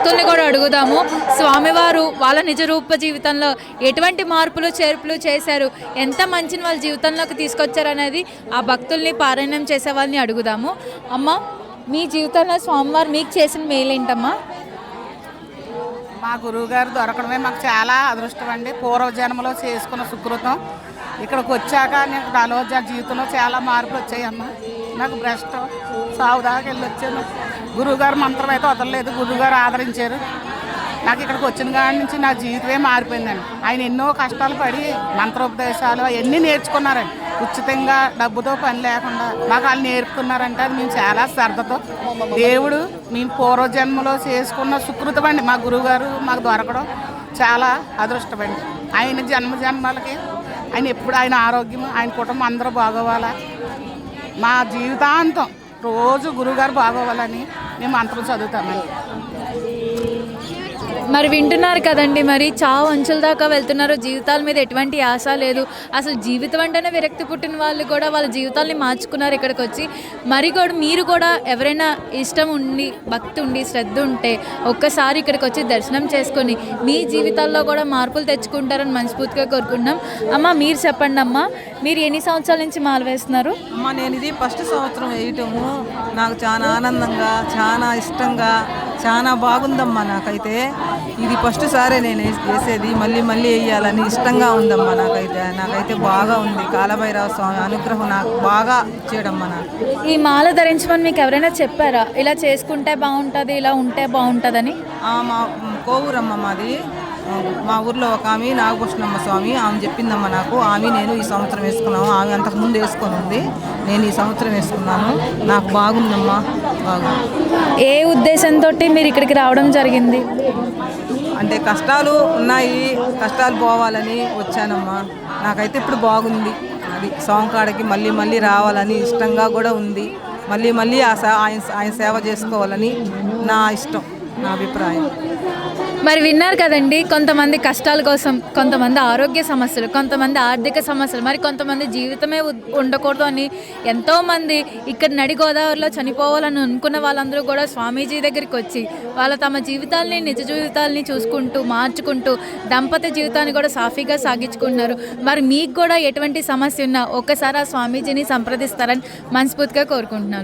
భక్తుల్ని కూడా అడుగుదాము. స్వామివారు వాళ్ళ నిజ రూప జీవితంలో ఎటువంటి మార్పులు చేర్పులు చేశారు? ఎంత మంచిని వాళ్ళ జీవితంలోకి తీసుకొచ్చారు అనేది ఆ భక్తుల్ని పారాయణం చేసే వాళ్ళని అడుగుదాము. అమ్మ మీ జీవితంలో స్వామివారు మీకు చేసిన మేలు ఏంటమ్మా? మా గురువుగారు దొరకడమే మాకు చాలా అదృష్టం అండి. పూర్వజన్మలో చేసుకున్న సుకృతం. ఇక్కడికి వచ్చాక నేను నలభై జీవితంలో చాలా మార్పులు వచ్చాయమ్మా నాకు బ్రెస్ట్ సావు దాకా వెళ్ళి వచ్చాను. గురువుగారు మంత్రం అయితే వదలలేదు. గురువుగారు ఆదరించారు. నాకు ఇక్కడికి వచ్చిన కాడి నుంచి నా జీవితమే మారిపోయిందండి. ఆయన ఎన్నో కష్టాలు పడి మంత్రోపదేశాలు అవన్నీ నేర్చుకున్నారండి. ఉచితంగా డబ్బుతో పని లేకుండా మాకు వాళ్ళు నేర్పుకున్నారంటే అది మేము చాలా శ్రద్ధతో. దేవుడు మేము పూర్వజన్మలో చేసుకున్న సుకృతం అండి. మా గురువుగారు మాకు దొరకడం చాలా అదృష్టమండి ఆయన జన్మ జన్మలకి ఆయన ఎప్పుడు ఆయన ఆరోగ్యం ఆయన కుటుంబం అందరూ బాగోవాలా? మా జీవితాంతం రోజు గురువుగారు బాగోవాలని మేము మంత్రం చదువుతామండి. మరి వింటున్నారు కదండి మరి చావు అంచుల దాకా వెళ్తున్నారు. జీవితాల మీద ఎటువంటి ఆశ లేదు. అసలు జీవితం అంటేనే విరక్తి పుట్టిన వాళ్ళు కూడా వాళ్ళ జీవితాల్ని మార్చుకున్నారు ఇక్కడికి వచ్చి మరి కూడా మీరు కూడా ఎవరైనా ఇష్టం ఉండి భక్తి ఉండి శ్రద్ధ ఉంటే ఒక్కసారి ఇక్కడికి వచ్చి దర్శనం చేసుకొని మీ జీవితాల్లో కూడా మార్పులు తెచ్చుకుంటారని మనస్ఫూర్తిగా కోరుకుంటున్నాం. అమ్మ మీరు చెప్పండి అమ్మా మీరు ఎన్ని సంవత్సరాల నుంచి మాల వేస్తున్నారు? అమ్మ నేను ఇది ఫస్ట్ సంవత్సరం వేయటము. నాకు చాలా ఆనందంగా చాలా ఇష్టంగా చాలా బాగుందమ్మా నాకైతే. ఇది ఫస్ట్ సారే నేను వేస్- వేసేది. మళ్ళీ మళ్ళీ వేయాలని ఇష్టంగా ఉందమ్మా నాకైతే. నాకైతే బాగా ఉంది. కాలభైరవ స్వామి అనుగ్రహం నాకు బాగా ఇచ్చేయడమ్మా నాకు. ఈ మాల ధరించమని మీకు ఎవరైనా చెప్పారా? ఇలా చేసుకుంటే బాగుంటుంది ఇలా ఉంటే బాగుంటుందని? ఆ, మా కోవూరమ్మ మాది. మా ఊర్లో ఒక ఆమె నాగభూషణమ్మ స్వామి ఆమె చెప్పిందమ్మ నాకు ఆమె నేను ఈ సంవత్సరం వేసుకున్నాము ఆమె అంతకుముందు వేసుకొని ఉంది. నేను ఈ సంవత్సరం వేసుకున్నాను. నాకు బాగుందమ్మా. బాగుంది ఏ ఉద్దేశంతో మీరు ఇక్కడికి రావడం జరిగింది? అంటే కష్టాలు ఉన్నాయి. కష్టాలు పోవాలని వచ్చానమ్మా. నాకైతే ఇప్పుడు బాగుంది. అది సోంకాడకి మళ్ళీ మళ్ళీ రావాలని ఇష్టంగా కూడా ఉంది. మళ్ళీ మళ్ళీ ఆ సే- ఆయన ఆయన సేవ చేసుకోవాలని నా ఇష్టం. నా అభిప్రాయం. మరి విన్నారు కదండి కొంతమంది కష్టాల కోసం కొంతమంది ఆరోగ్య సమస్యలు కొంతమంది ఆర్థిక సమస్యలు మరి కొంతమంది జీవితమే ఉండకూడదు అని ఎంతోమంది ఇక్కడ నడి గోదావరిలో చనిపోవాలని అనుకున్న వాళ్ళందరూ కూడా స్వామీజీ దగ్గరికి వచ్చి వాళ్ళ తమ జీవితాల్ని నిజ జీవితాల్ని చూసుకుంటూ మార్చుకుంటూ దంపతి జీవితాన్ని కూడా సాఫీగా సాగించుకుంటున్నారు. మరి మీకు కూడా ఎటువంటి సమస్య ఉన్నా ఒక్కసారి ఆ స్వామీజీని సంప్రదిస్తారని మనస్ఫూర్తిగా కోరుకుంటున్నాను.